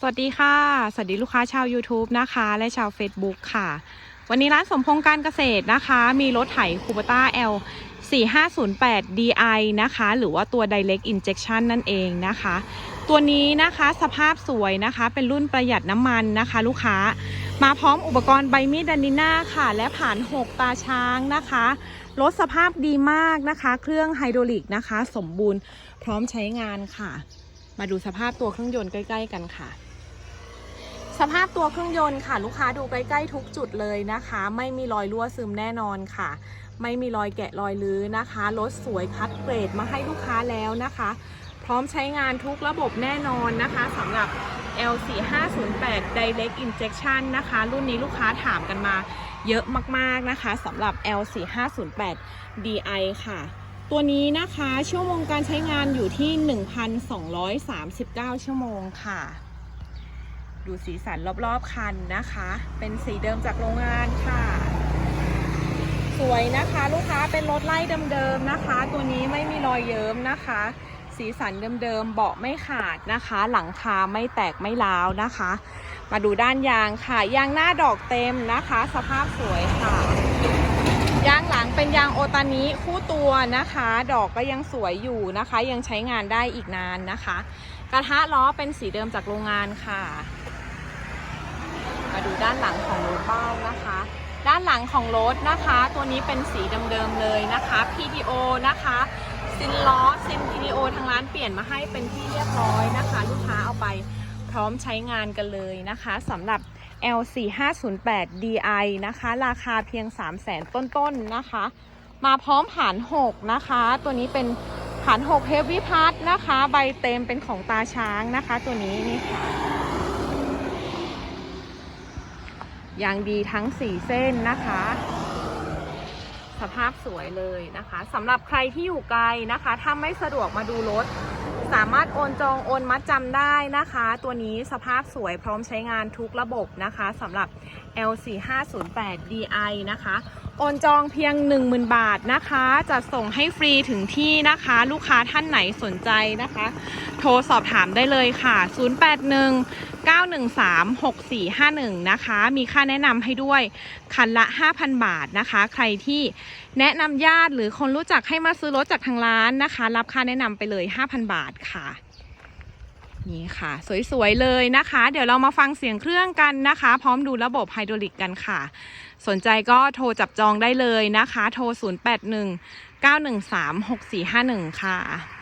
สวัสดีค่ะ สวัสดีลูกค้าชาว YouTube นะคะ และชาว Facebook ค่ะ วันนี้ร้านสมพงษ์การเกษตรนะคะ มีรถไถคูปต้า L 4508 DI นะคะ หรือว่าตัว Direct Injection นั่นเองนะคะ ตัวนี้นะคะสภาพสวยนะคะ เป็นรุ่นประหยัดน้ำมันนะคะ ลูกค้า มาพร้อมอุปกรณ์ใบมีดดันดิน่าค่ะ และผ่าน 6 ตาช้างนะคะ รถสภาพดีมากนะคะ เครื่องไฮดรอลิกนะคะ สมบูรณ์พร้อมใช้งานค่ะ มาดูสภาพตัวเครื่องยนต์ใกล้ ๆ กันค่ะ สภาพตัวเครื่องยนต์ค่ะ ลูกค้าดูใกล้ๆทุกจุดเลยนะคะ ไม่มีรอยรั่วซึมแน่นอนค่ะ ไม่มีรอยแกะรอยลื้อนะคะรถสวยคัดเกรดมาให้ลูกค้าแล้วนะคะ พร้อมใช้งานทุกระบบแน่นอนนะคะสำหรับ L4508 Direct Injection นะคะ รุ่นนี้ลูกค้าถามกันมาเยอะมากๆนะคะสำหรับ L4508 DI ค่ะ ตัวนี้นะคะชั่วโมงการใช้งานอยู่ที่ 1,239 ชั่วโมงค่ะ ดูสีสันรอบๆคันนะคะ เป็นสีเดิมจากโรงงานค่ะ สวยนะคะลูกค้าเป็นรถไล่เดิมๆนะคะ ตัวนี้ไม่มีรอยเยิ้มนะคะ สีสันเดิมๆเบาะไม่ขาดนะคะ หลังคาไม่แตกไม่ร้าวนะคะ มาดูด้านยางค่ะ ยางหน้าดอกเต็มนะคะ สภาพสวยค่ะ ยางหลังเป็นยางโอตานิคู่ตัวนะคะ ดอกก็ยังสวยอยู่นะคะ ยังใช้งานได้อีกนานนะคะกระทะล้อเป็นสีเดิมจากโรงงานค่ะ ดูด้านหลังของรถบ้างนะคะ ด้านหลังของรถนะคะ ตัวนี้เป็นสีเดิมๆเลยนะคะ PDO นะคะซินล้อซิน PDO ทางร้านเปลี่ยนมาให้เป็นที่เรียบร้อยนะคะ ลูกค้าเอาไปพร้อมใช้งานกันเลยนะคะสำหรับ L4508 DI นะคะ ราคาเพียง 3 0 0แสนต้นๆนะคะ มาพร้อมหาร6นะคะ ตัวนี้เป็นหาร6 Heavy Part นะคะ ใบเต็มเป็นของตาช้างนะคะ ตัวนี้นี่ค่ะ ยางดีทั้ง 4 เส้นนะคะ สภาพสวยเลยนะคะสำหรับใครที่อยู่ไกลนะคะ ถ้าไม่สะดวกมาดูรถ สามารถโอนจองโอนมัดจำได้นะคะ ตัวนี้สภาพสวยพร้อมใช้งานทุกระบบนะคะสำหรับ L4508 DI นะคะ โอนจองเพียง 10,000 บาทนะคะ จะส่งให้ฟรีถึงที่นะคะ ลูกค้าท่านไหนสนใจนะคะ โทรสอบถามได้เลยค่ะ 081 913 6451 นะคะ มีค่าแนะนำให้ด้วยคันละ 5,000 บาทนะคะ ใครที่แนะนำญาติหรือคนรู้จักให้มาซื้อรถจากทางร้านนะคะ รับค่าแนะนำไปเลย 5,000 บาทค่ะ นี่ค่ะ สวยๆเลยนะคะ เดี๋ยวเรามาฟังเสียงเครื่องกันนะคะ พร้อมดูระบบไฮดรอลิกกันค่ะ สนใจก็โทรจับจองได้เลยนะคะ โทร 081 913 6451 ค่ะ